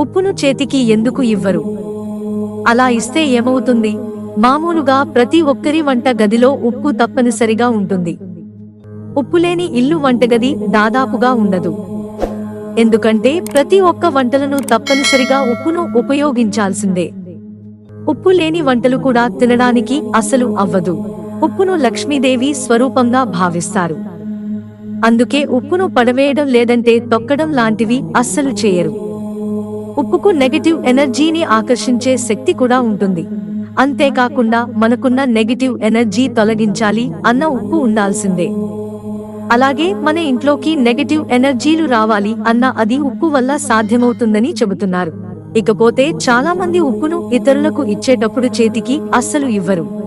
ఉప్పును చేతికి ఎందుకు ఇవ్వరు? అలా ఇస్తే ఏమవుతుంది? మామూలుగా ప్రతి ఒక్కరి వంట గదిలో ఉప్పు తప్పనిసరిగా ఉంటుంది. ఉప్పులేని ఇల్లు వంటగది దాదాపుగా ఉండదు. ఎందుకంటే ప్రతి ఒక్క వంటలను తప్పనిసరిగా ఉప్పును ఉపయోగించాల్సిందే. ఉప్పు లేని వంటలు కూడా తినడానికి అసలు అవ్వదు. ఉప్పును లక్ష్మీదేవి స్వరూపంగా భావిస్తారు. అందుకే ఉప్పును పడవేయడం లేదంటే తొక్కడం లాంటివి అస్సలు చేయరు. ఉప్పుకు నెగటివ్ ఎనర్జీని ఆకర్షించే శక్తి కూడా ఉంటుంది. అంతేకాకుండా మనకున్న నెగటివ్ ఎనర్జీ తొలగించాలి అన్న ఉప్పు ఉండాల్సిందే. అలాగే మన ఇంట్లోకి నెగటివ్ ఎనర్జీలు రావాలి అన్న అది ఉప్పు వల్ల సాధ్యమవుతుందని చెబుతున్నారు. ఇకపోతే చాలా మంది ఉప్పును ఇతరులకు ఇచ్చేటప్పుడు చేతికి అస్సలు ఇవ్వరు.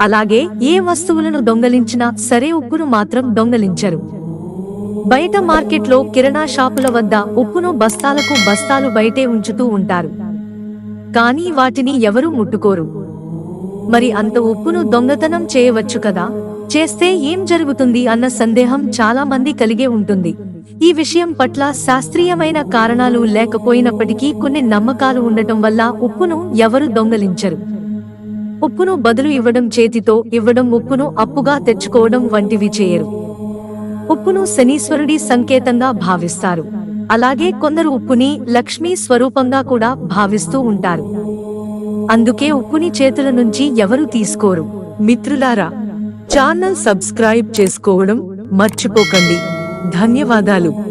అలాగే ఏ వస్తువులను దొంగలించినా సరే ఉప్పును మాత్రం దొంగలించరు. బయట మార్కెట్లో కిరాణా షాపుల వద్ద ఉప్పును బస్తాలకు బస్తాలు బయటే ఉంచుతూ ఉంటారు. కానీ వాటిని ఎవరూ ముట్టుకోరు. మరి అంత ఉప్పును దొంగతనం చేయవచ్చు కదా? చేస్తే ఏం జరుగుతుంది అన్న సందేహం చాలా మంది కలిగే ఉంటుంది. ఈ విషయం పట్ల శాస్త్రీయమైన కారణాలు లేకపోయినప్పటికీ కొన్ని నమ్మకాలు ఉండటం వల్ల ఉప్పును ఎవరు దొంగలించరు. ఉప్పును బదులు ఇవ్వడం చేతితో ఇవ్వడం ఉప్పును అప్పుగా తెచ్చుకోవడం వంటివి చేయరు. ఉప్పును శనీశ్వరుడి సంకేతంగా భావిస్తారు. అలాగే కొందరు ఉప్పుని లక్ష్మీ స్వరూపంగా కూడా భావిస్తూ ఉంటారు. అందుకే ఉప్పుని చేతుల నుంచి ఎవరు తీసుకోరు. మిత్రులారా ఛానల్ సబ్స్క్రైబ్ చేసుకోవడం మర్చిపోకండి. ధన్యవాదాలు.